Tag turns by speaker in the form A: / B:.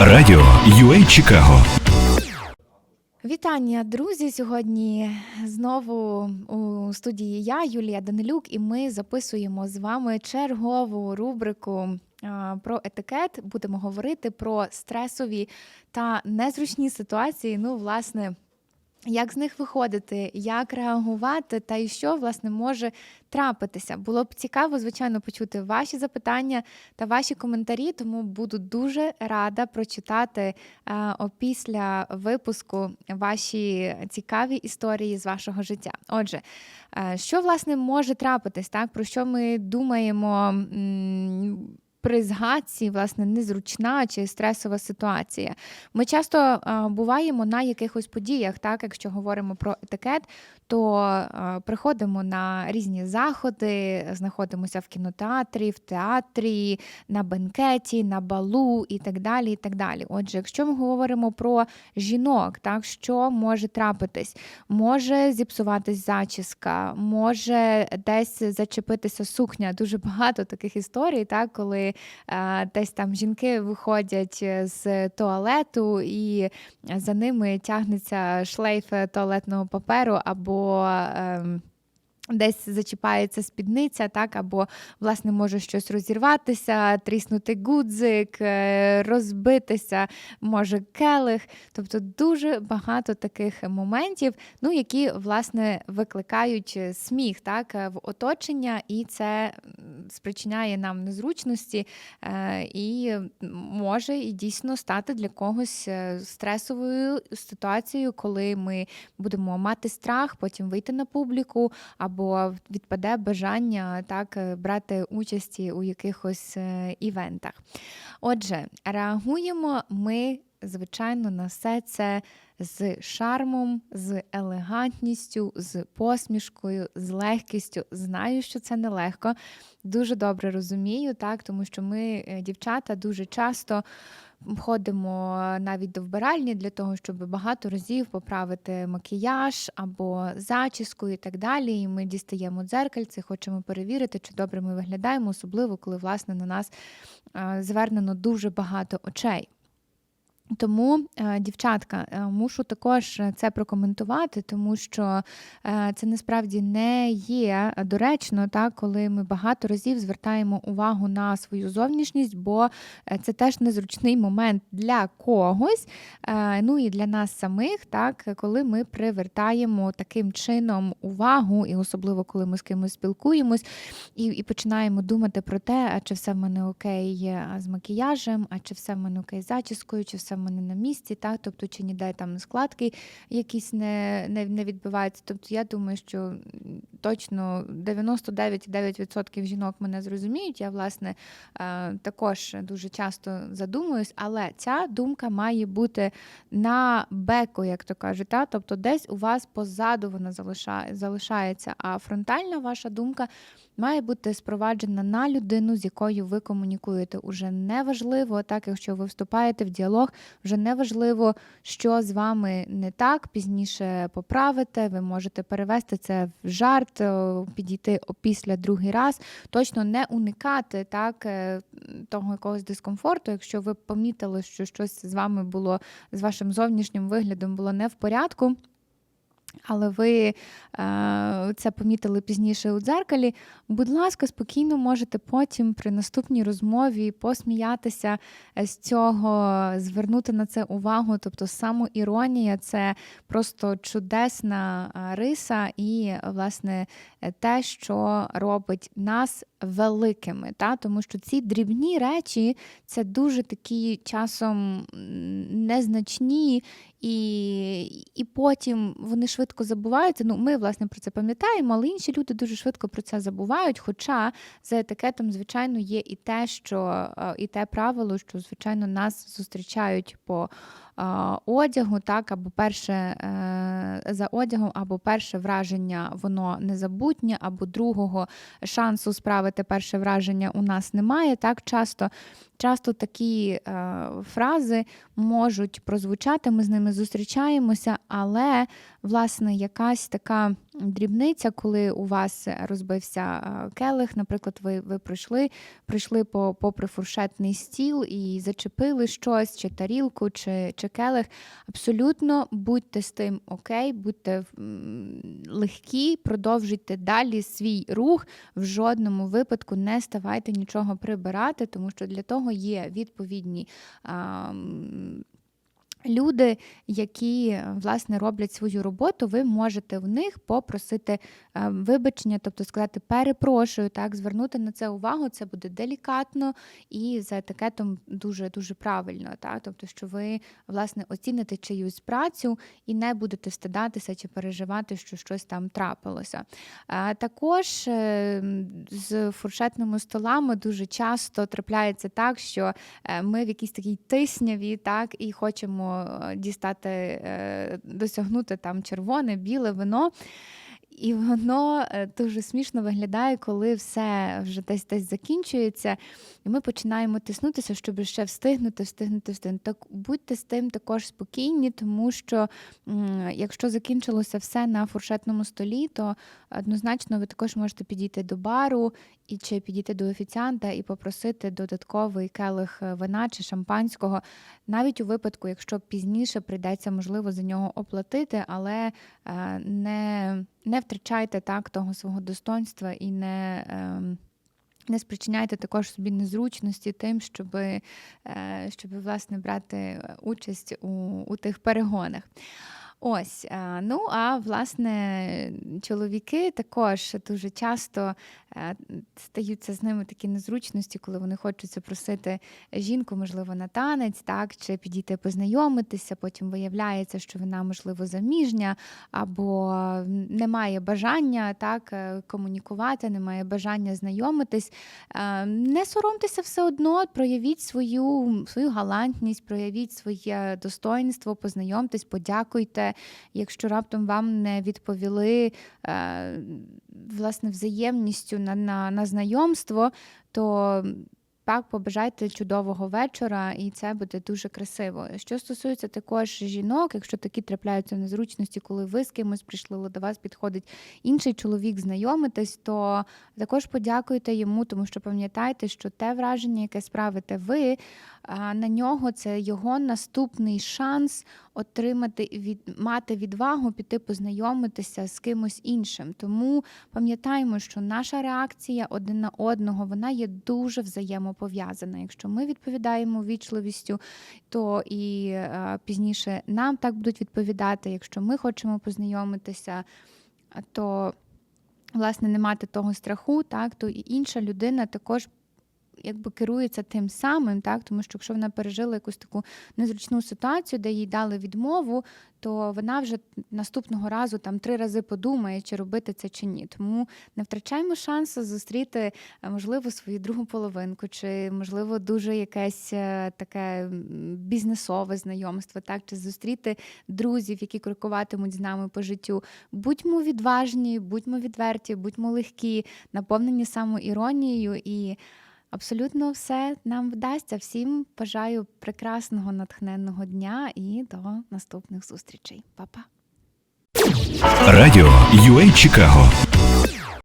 A: Радіо UA Чикаго
B: Вітання, друзі! Сьогодні знову у студії я, Юлія Данилюк, і ми записуємо з вами чергову рубрику про етикет. Будемо говорити про стресові та незручні ситуації. Ну, власне. Як з них виходити, як реагувати, та і що власне може трапитися? Було б цікаво, звичайно, почути ваші запитання та ваші коментарі. Тому буду дуже рада прочитати е, опісля випуску ваші цікаві історії з вашого життя. Отже, е, що власне може трапитись, так про що ми думаємо? м, При згадці, власне, незручна чи стресова ситуація. Ми часто а, буваємо на якихось подіях, так, якщо говоримо про етикет, то а, приходимо на різні заходи, знаходимося в кінотеатрі, в театрі, на бенкеті, на балу і так далі. і так далі. Отже, якщо ми говоримо про жінок, так, що може трапитись? Може зіпсуватись зачіска, може десь зачепитися сукня. Дуже багато таких історій, так, коли е, десь там жінки виходять з туалету і за ними тягнеться шлейф туалетного паперу або. Десь зачіпається спідниця, так, або, власне, може щось розірватися, тріснути гудзик, е, розбитися, може келих. Тобто дуже багато таких моментів, ну, які, власне, викликають е, сміх так, е, в оточення, і це спричиняє нам незручності, і може і дійсно стати для когось стресовою ситуацією, коли ми будемо мати страх, потім вийти на публіку, або відпаде бажання так е, брати участі у якихось е, івентах. Отже, реагуємо ми, звичайно, на все це з шармом, з елегантністю, з посмішкою, з легкістю. Знаю, що це нелегко. Дуже добре розумію, так, тому що ми, е, дівчата, дуже часто ходимо навіть до вбиральні для того, щоб багато разів поправити макіяж або зачіску і так далі. І ми дістаємо дзеркальце, хочемо перевірити, чи добре ми виглядаємо, особливо коли власне на нас е, звернено дуже багато очей. Тому, е, дівчатка, е, мушу також це прокоментувати, тому що е, це насправді не є доречно, так, коли ми багато разів звертаємо увагу на свою зовнішність, бо е, це теж незручний момент для когось, е, ну і для нас самих, так, коли ми привертаємо таким чином увагу, і особливо коли ми з кимось спілкуємось, і, і починаємо думати про те, а чи все в мене окей з макіяжем, а чи все в мене окей з зачіскою, чи все в мене на місці, так? тобто чи ніде там складки якісь не, не, не відбиваються. Тобто я думаю, що точно 99,9% жінок мене зрозуміють. Я, власне, е, також дуже часто задумуюсь, але ця думка має бути на беку, як то кажуть. Та? Тобто десь у вас позаду вона залишає, залишається, а фронтальна ваша думка має бути спроваджена на людину, з якою ви комунікуєте. Уже неважливо, так якщо ви вступаєте в діалог, вже неважливо, що з вами не так, пізніше поправите, ви можете перевести це в жарт, підійти опісля другий раз, точно не уникати так, е, того якогось дискомфорту, якщо ви помітили, що щось з вами було, з вашим зовнішнім виглядом було не в порядку. Але ви е, це помітили пізніше у дзеркалі. Будь ласка, спокійно можете потім при наступній розмові посміятися з цього, звернути на це увагу. Тобто самоіронія це просто чудесна е, риса, і власне е, те, що робить нас великими. Та? Тому що ці дрібні речі це дуже такі часом незначні. І, і потім вони швидко забуваються. Ну, ми, власне, про це пам'ятаємо, але інші люди дуже швидко про це забувають. Хоча за етикетом, звичайно, є і те, що е, і те правило, що, звичайно, нас зустрічають по одягу, так, або перше е, за одягом, або перше враження воно незабутнє, або другого шансу справити перше враження у нас немає. Так часто, часто такі е, фрази можуть прозвучати, ми з ними зустрічаємося, але власне якась така дрібниця, коли у вас розбився келих, наприклад, ви, ви пройшли, прийшли по, попри фуршетний стіл і зачепили щось, чи тарілку, чи, чи келих. Абсолютно будьте з тим окей, будьте легкі, продовжуйте далі свій рух. В жодному випадку не ставайте нічого прибирати, тому що для того є відповідні. а, Люди, які е, власне роблять свою роботу, ви можете в них попросити е, вибачення, тобто сказати перепрошую, так звернути на це увагу. Це буде делікатно і за етикетом дуже дуже правильно. Так, тобто, що ви власне оціните чиюсь працю і не будете стидатися чи переживати, що щось там трапилося. Також е, з фуршетними столами дуже часто трапляється так, що ми в якійсь такій тисняві, так, і хочемо дістати, е, досягнути там червоне, біле вино. І воно е, дуже смішно виглядає, коли все вже десь десь закінчується, і ми починаємо тиснутися, щоб ще встигнути, встигнути, встигнути. Так будьте з тим також спокійні, тому що якщо закінчилося все на фуршетному столі, то однозначно ви також можете підійти до бару і чи підійти до офіціанта і попросити додатковий келих е, вина чи шампанського, навіть у випадку, якщо пізніше прийдеться можливо за нього оплатити, але е, не, не втрачайте так того свого достоинства і не. ем, не спричиняйте також собі незручності тим, щоб, щоб власне брати участь у, у тих перегонах. Ось, е, ну а власне, чоловіки також дуже часто е, стаються з ними такі незручності, коли вони хочуть запросити жінку, можливо, на танець, так, чи підійти познайомитися. Потім виявляється, що вона, можливо, заміжня, або не має бажання так е, комунікувати, не має бажання знайомитись. Е, Не соромтеся все одно, проявіть свою, свою галантність, проявіть своє достоинство, познайомтесь, подякуйте. Якщо раптом вам не відповіли е, власне взаємністю на, на, на знайомство, то так, побажайте чудового вечора, і це буде дуже красиво. Що стосується також жінок, якщо такі трапляються незручності, коли ви з кимось прийшли, до вас підходить інший чоловік знайомитись, то також подякуйте йому, тому що пам'ятайте, що те враження, яке справите ви, на нього це його наступний шанс отримати від мати відвагу піти познайомитися з кимось іншим. Тому пам'ятаємо, що наша реакція один на одного вона є дуже взаємопов'язана. Якщо ми відповідаємо вічливістю, то і е, пізніше нам так будуть відповідати. Якщо ми хочемо познайомитися, то власне не мати того страху, так то і інша людина також. Якби керується тим самим, так тому що якщо вона пережила якусь таку незручну ситуацію, де їй дали відмову, то вона вже наступного разу там три рази подумає, чи робити це чи ні. Тому не втрачаємо шансу зустріти е, можливо свою другу половинку, чи можливо дуже якесь е, таке бізнесове знайомство, так чи зустріти друзів, які крокуватимуть з нами по життю. Будьмо відважні, будьмо відверті, будьмо легкі, наповнені самоіронією і. Абсолютно все нам вдасться. Всім бажаю прекрасного натхненного дня і до наступних зустрічей. Па-па!
A: Радіо UA Чикаго